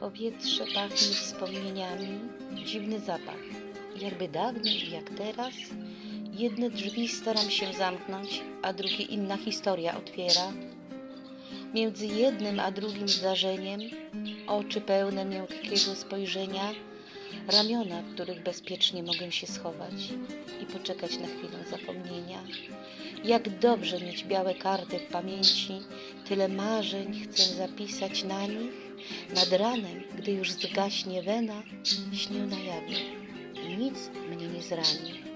Powietrze pachnie wspomnieniami, dziwny zapach, jakby dawny i jak teraz. Jedne drzwi staram się zamknąć, a drugie inna historia otwiera. Między jednym a drugim zdarzeniem, oczy pełne miękkiego spojrzenia, ramiona, w których bezpiecznie mogę się schować i poczekać na chwilę zapomnienia. Jak dobrze mieć białe karty w pamięci, tyle marzeń chcę zapisać na nich. Nad ranem, gdy już zgaśnie wena, śnię na jawie i nic mnie nie zrani.